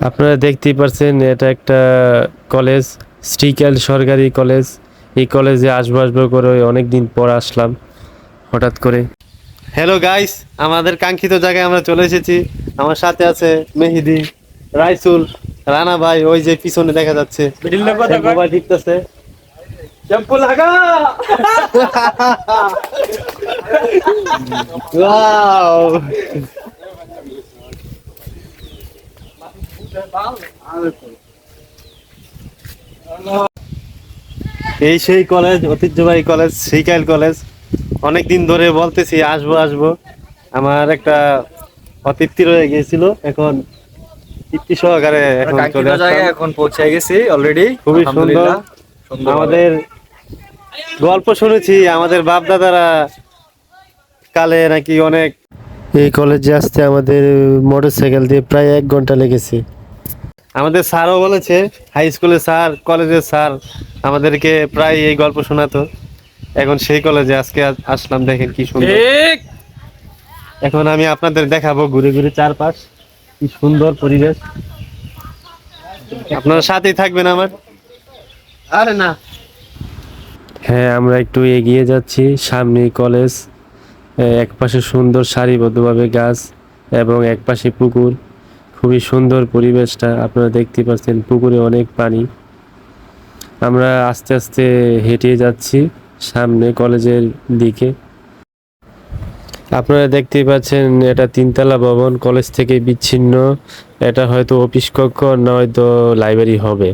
আপনারা দেখতেই পারছেন এটা একটা কলেজ স্ট্রিক্যাল সরকারি কলেজ। এই কলেজে আসব আসব করে অনেক দিন পর আসলাম হঠাৎ করে। হ্যালো গাইস আমাদের কাঙ্ক্ষিত জায়গায় আমরা চলে এসেছি। আমার সাথে আছে মেহেদি রাইসুল রানা ভাই ওই যে পিছনে দেখা যাচ্ছে। মোবাইল টিপতেছে। Wow! এই সেই কলেজ ঐতিহ্যবাহী কলেজ শ্রীকাইল কলেজ অনেক দিন ধরে বলতেছি আসব আসব। আমার একটা অতৃপ্তি রয়ে গিয়েছিল এখন তৃপ্তি সহকারে এখন চলে কাঙ্ক্ষিত জায়গায় আসলাম। এখন পৌঁছে গেছি অলরেডি খুবই সুন্দর। আমাদের গল্প শুনেছি আমাদের বাপ দাদারা কালে নাকি অনেক এই কলেজে আসতে আমাদের মোটরসাইকেল দিয়ে প্রায় এক ঘণ্টা লেগেছে। আমাদের স্যারও বলেছে হাই স্কুলের স্যার কলেজের স্যার আমাদেরকে প্রায় এই গল্প শোনাতো। এখন সেই কলেজে আজকে আসলাম দেখেন কি সুন্দর। এখন আমি আপনাদের দেখাবো ঘুরে ঘুরে চারপাশ কি সুন্দর পরিবেশ। আপনারা সাথেই থাকবেন আমার। আরে না। হ্যাঁ আমরা একটু এগিয়ে যাচ্ছি সামনে কলেজ এক পাশে সুন্দর সারিবদ্ধভাবে গাছ এবং এক পাশে পুকুর। খুবই সুন্দর পরিবেশটা আপনারা দেখতে পাচ্ছেন, পুকুরে অনেক পানি। আমরা আস্তে আস্তে হেঁটে যাচ্ছি সামনে কলেজের দিকে। আপনারা দেখতেই পাচ্ছেন এটা তিনতলা ভবন, কলেজ থেকে বিচ্ছিন্ন। এটা হয়তো অফিস কক্ষ নয়তো লাইব্রেরি হবে।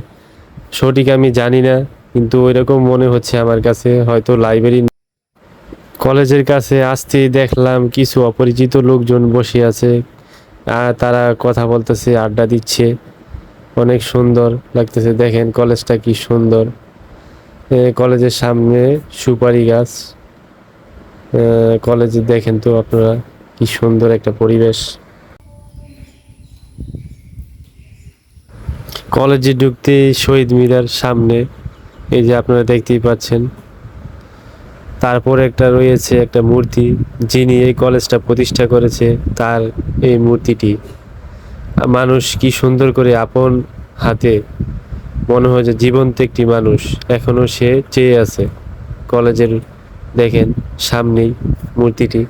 সঠিক আমি জানি না, কিন্তু ওইরকম মনে হচ্ছে আমার কাছে, হয়তো লাইব্রেরি কলেজের কাছে আসতেই দেখলাম কিছু অপরিচিত লোকজন বসে আছে। তারা কথা বলতেছে, আড্ডা দিচ্ছে। অনেক সুন্দর লাগতেছে। দেখেন কলেজটা কি সুন্দর। কলেজের সামনে সুপারি গাছ। কলেজে দেখেন তো আপনারা কি সুন্দর একটা পরিবেশ। কলেজে ঢুকতে শহীদ মিনার সামনে, এই যে আপনারা দেখতেই পাচ্ছেন। তারপর একটা রয়েছে একটা মূর্তি, যিনি এই কলেজটা প্রতিষ্ঠা করেছে তার এই মূর্তিটি। মানুষ কি সুন্দর করে আপন হাতে, মনে হয় যে জীবন্ত একটি মানুষ এখনও সে চেয়ে আছে। কলেজের দেখেন সামনেই মূর্তিটি।